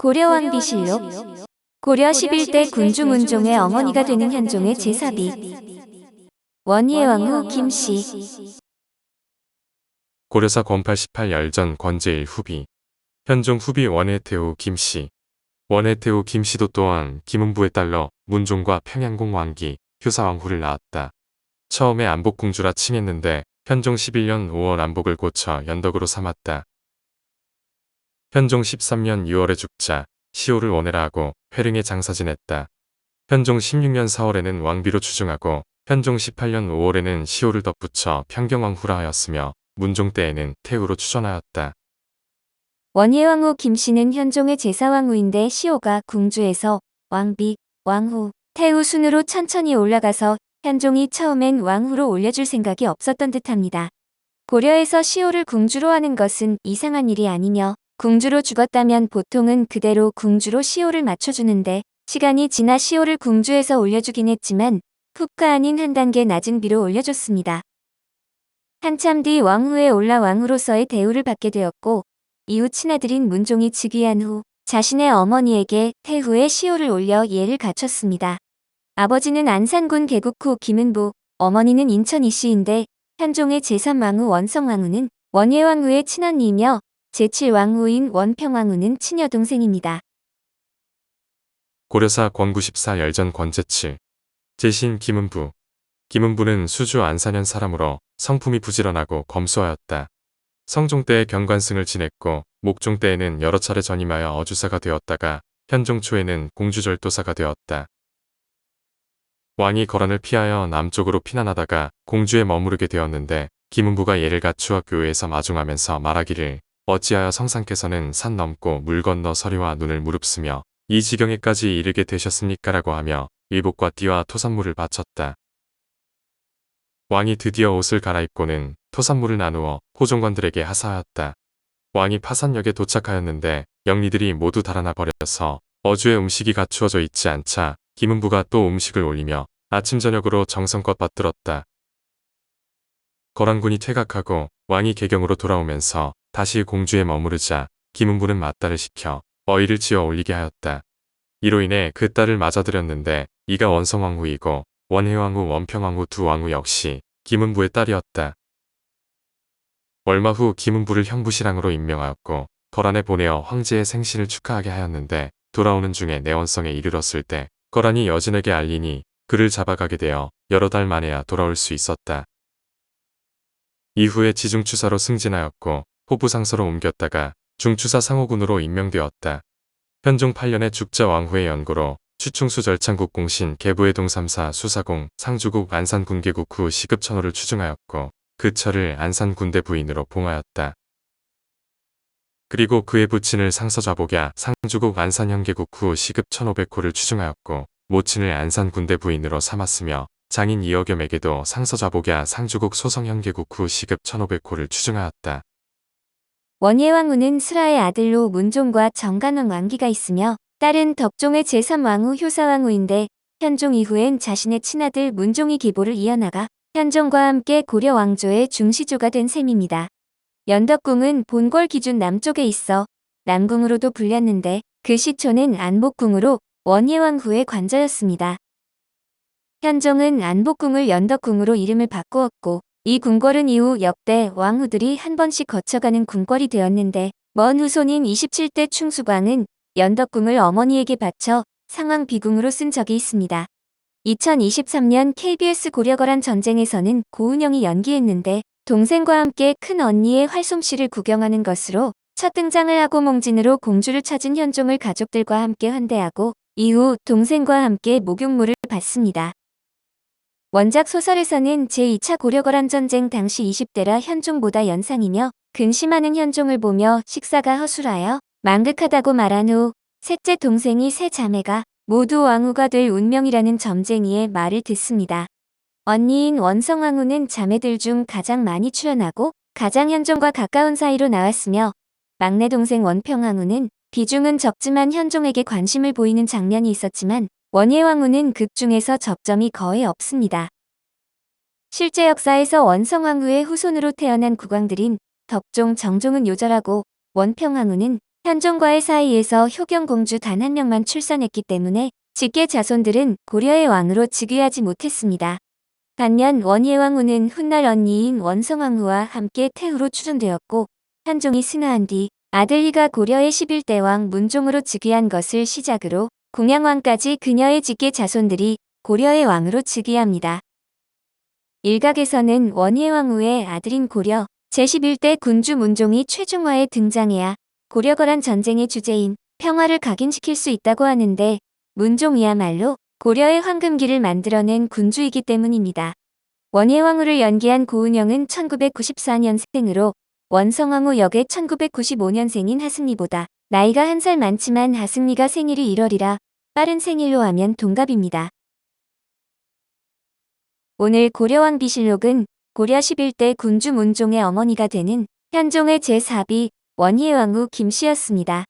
고려왕비실록 고려 11대 군주 문종의 어머니가 되는 현종의 제사비. 원희의 왕후 김씨. 고려사 권팔 18 열전 권제일 후비. 현종 후비 원해태후 김씨. 원해태후 김씨도 또한 김은부의 딸로 문종과 평양공 왕기 효사왕후를 낳았다. 처음에 안복공주라 칭했는데 현종 11년 5월 안복을 고쳐 연덕으로 삼았다. 현종 13년 6월에 죽자 시호를 원해라 하고 회릉에 장사 지냈다. 현종 16년 4월에는 왕비로 추증하고 현종 18년 5월에는 시호를 덧붙여 평경왕 후라 하였으며 문종 때에는 태후로 추전하였다. 원희의 왕후 김씨는 현종의 제사왕후인데 시호가 궁주에서 왕비, 왕후, 태후 순으로 천천히 올라가서 현종이 처음엔 왕후로 올려줄 생각이 없었던 듯합니다. 고려에서 시호를 궁주로 하는 것은 이상한 일이 아니며 궁주로 죽었다면 보통은 그대로 궁주로 시호를 맞춰주는데 시간이 지나 시호를 궁주에서 올려주긴 했지만 훅가 아닌 한 단계 낮은 비로 올려줬습니다. 한참 뒤 왕후에 올라 왕후로서의 대우를 받게 되었고 이후 친아들인 문종이 즉위한 후 자신의 어머니에게 태후의 시호를 올려 예를 갖췄습니다. 아버지는 안산군 개국 후 김은보, 어머니는 인천 이씨인데 현종의 제3왕후 원성왕후는 원예왕후의 친언니이며 제7왕후인 원평왕후는 친여동생입니다. 고려사 권구14 열전 권제칠 제신 김은부 김은부는 수주 안산현 사람으로 성품이 부지런하고 검소하였다. 성종 때에 경관승을 지냈고 목종 때에는 여러 차례 전임하여 어주사가 되었다가 현종 초에는 공주절도사가 되었다. 왕이 거란을 피하여 남쪽으로 피난하다가 공주에 머무르게 되었는데 김은부가 예를 갖추어 교회에서 마중하면서 말하기를 어찌하여 성상께서는 산 넘고 물 건너 서리와 눈을 무릅쓰며 이 지경에까지 이르게 되셨습니까 라고 하며 일복과 띠와 토산물을 바쳤다. 왕이 드디어 옷을 갈아입고는 토산물을 나누어 호종관들에게 하사하였다. 왕이 파산역에 도착하였는데 영리들이 모두 달아나 버려서 어주에 음식이 갖추어져 있지 않자 김은부가 또 음식을 올리며 아침 저녁으로 정성껏 받들었다. 거란군이 퇴각하고 왕이 개경으로 돌아오면서 다시 공주에 머무르자 김은부는 맞딸을 시켜 어이를 지어 올리게 하였다. 이로 인해 그 딸을 맞아들였는데 이가 원성왕후이고 원혜왕후 원평왕후 두 왕후 역시 김은부의 딸이었다. 얼마 후 김은부를 형부시랑으로 임명하였고 거란에 보내어 황제의 생신을 축하하게 하였는데 돌아오는 중에 내원성에 이르렀을 때 거란이 여진에게 알리니 그를 잡아가게 되어 여러 달 만에야 돌아올 수 있었다. 이후에 지중추사로 승진하였고 호부상서로 옮겼다가 중추사 상호군으로 임명되었다. 현종 8년에 죽자 왕후의 연고로 추충수 절창국 공신 계부해동 3사 수사공 상주국 안산군계국 후 시급 천호를 추증하였고 그 철을 안산군대 부인으로 봉하였다. 그리고 그의 부친을 상서좌복야 상주국 안산형계국 후 시급 1500호를 추증하였고 모친을 안산군대 부인으로 삼았으며 장인 이어겸에게도 상서좌복야 상주국 소성형계국 후 시급 1500호를 추증하였다. 원예 왕후는 슬하의 아들로 문종과 정간왕 왕기가 있으며 딸은 덕종의 제3왕후 효사왕후인데 현종 이후엔 자신의 친아들 문종이 기보를 이어나가 현종과 함께 고려 왕조의 중시조가 된 셈입니다. 연덕궁은 본궐 기준 남쪽에 있어 남궁으로도 불렸는데 그 시초는 안복궁으로 원예왕후의 관저였습니다. 현종은 안복궁을 연덕궁으로 이름을 바꾸었고 이 궁궐은 이후 역대 왕후들이 한 번씩 거쳐가는 궁궐이 되었는데 먼 후손인 27대 충수광은 연덕궁을 어머니에게 바쳐 상황 비궁으로 쓴 적이 있습니다. 2023년 KBS 고려거란 전쟁에서는 고은영이 연기했는데 동생과 함께 큰 언니의 활솜씨를 구경하는 것으로 첫 등장을 하고 몽진으로 공주를 찾은 현종을 가족들과 함께 환대하고 이후 동생과 함께 목욕물을 받습니다. 원작 소설에서는 제2차 고려거란 전쟁 당시 20대라 현종보다 연상이며 근심하는 현종을 보며 식사가 허술하여 망극하다고 말한 후 셋째 동생이 세 자매가 모두 왕후가 될 운명이라는 점쟁이의 말을 듣습니다. 언니인 원성왕후는 자매들 중 가장 많이 출연하고 가장 현종과 가까운 사이로 나왔으며 막내 동생 원평왕후는 비중은 적지만 현종에게 관심을 보이는 장면이 있었지만 원예왕후는 극 중에서 접점이 거의 없습니다. 실제 역사에서 원성왕후의 후손으로 태어난 국왕들인 덕종, 정종은 요절하고 원평왕후는 현종과의 사이에서 효경공주 단 한 명만 출산했기 때문에 직계 자손들은 고려의 왕으로 즉위하지 못했습니다. 반면 원예왕후는 훗날 언니인 원성왕후와 함께 태후로 추존되었고 현종이 승하한 뒤 아들 희가 고려의 11대 왕 문종으로 즉위한 것을 시작으로 공양왕까지 그녀의 직계 자손들이 고려의 왕으로 즉위합니다. 일각에서는 원예왕후의 아들인 고려 제11대 군주 문종이 최종화에 등장해야 고려거란 전쟁의 주제인 평화를 각인시킬 수 있다고 하는데 문종이야말로 고려의 황금기를 만들어낸 군주이기 때문입니다. 원예왕후를 연기한 고은영은 1994년생으로 원성왕후 역의 1995년생인 하승리보다 나이가 한 살 많지만 하승리가 생일이 1월이라 빠른 생일로 하면 동갑입니다. 오늘 고려왕 비실록은 고려 11대 군주 문종의 어머니가 되는 현종의 제4비 원희왕후 김씨였습니다.